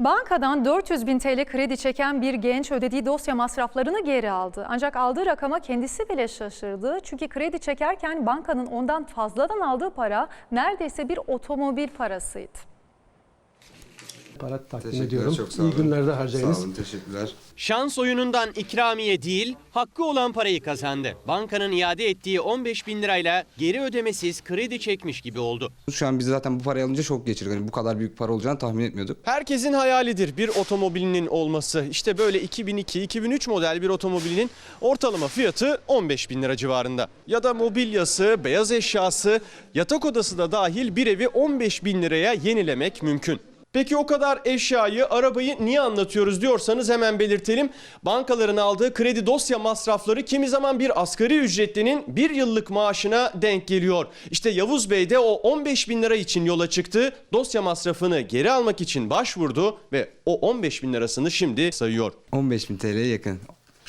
Bankadan 400 bin TL kredi çeken bir genç ödediği dosya masraflarını geri aldı. Ancak aldığı rakama kendisi bile şaşırdı. Çünkü kredi çekerken bankanın ondan fazladan aldığı para neredeyse bir otomobil parasıydı. Para takdim ediyorum. çok sağ İyi olun. günlerde harcayınız. Sağ olun, teşekkürler. Şans oyunundan ikramiye değil, hakkı olan parayı kazandı. Bankanın iade ettiği 15 bin lirayla geri ödemesiz kredi çekmiş gibi oldu. Şu an biz zaten bu parayı alınca şok geçirdik. Hani bu kadar büyük para olacağını tahmin etmiyorduk. Herkesin hayalidir bir otomobilinin olması. İşte böyle 2002-2003 model bir otomobilinin ortalama fiyatı 15 bin lira civarında. Ya da mobilyası, beyaz eşyası, yatak odası da dahil bir evi 15 bin liraya yenilemek mümkün. Peki o kadar eşyayı, arabayı niye anlatıyoruz diyorsanız hemen belirtelim. Bankaların aldığı kredi dosya masrafları kimi zaman bir asgari ücretlinin bir yıllık maaşına denk geliyor. İşte Yavuz Bey de o 15 bin lira için yola çıktı. Dosya masrafını geri almak için başvurdu ve o 15 bin lirasını şimdi sayıyor. 15 bin TL'ye yakın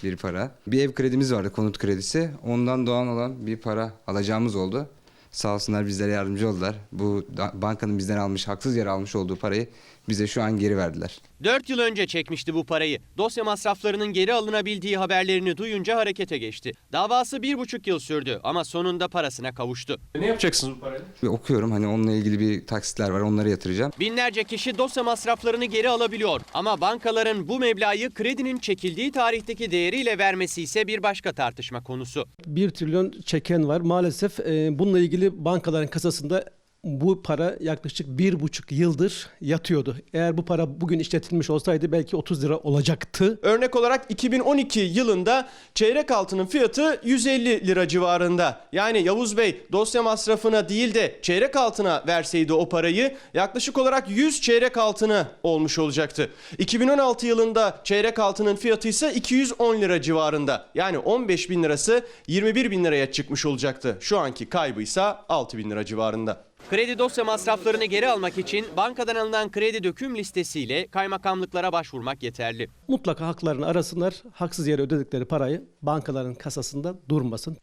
bir para. Bir ev kredimiz vardı, konut kredisi. Ondan doğan olan bir para alacağımız oldu. Sağ olsunlar bizlere yardımcı oldular. Bu bankanın bizden almış, haksız yere almış olduğu parayı bize şu an geri verdiler. 4 yıl önce çekmişti bu parayı. Dosya masraflarının geri alınabildiği haberlerini duyunca harekete geçti. Davası 1,5 yıl sürdü ama sonunda parasına kavuştu. Ne yapacaksınız bu parayla? Okuyorum hani onunla ilgili bir taksitler var, onları yatıracağım. Binlerce kişi dosya masraflarını geri alabiliyor. Ama bankaların bu meblağı kredinin çekildiği tarihteki değeriyle vermesi ise bir başka tartışma konusu. 1 trilyon çeken var. Maalesef e, bununla ilgili bankaların kasasında bu para yaklaşık bir buçuk yıldır yatıyordu. Eğer bu para bugün işletilmiş olsaydı belki 30 lira olacaktı. Örnek olarak 2012 yılında çeyrek altının fiyatı 150 lira civarında. Yani Yavuz Bey dosya masrafına değil de çeyrek altına verseydi o parayı yaklaşık olarak 100 çeyrek altını olmuş olacaktı. 2016 yılında çeyrek altının fiyatı ise 210 lira civarında. Yani 15 bin lirası 21 bin liraya çıkmış olacaktı. Şu anki kaybı ise 6 bin lira civarında. Kredi dosya masraflarını geri almak için bankadan alınan kredi döküm listesiyle kaymakamlıklara başvurmak yeterli. Mutlaka haklarını arasınlar. Haksız yere ödedikleri parayı bankaların kasasında durmasın.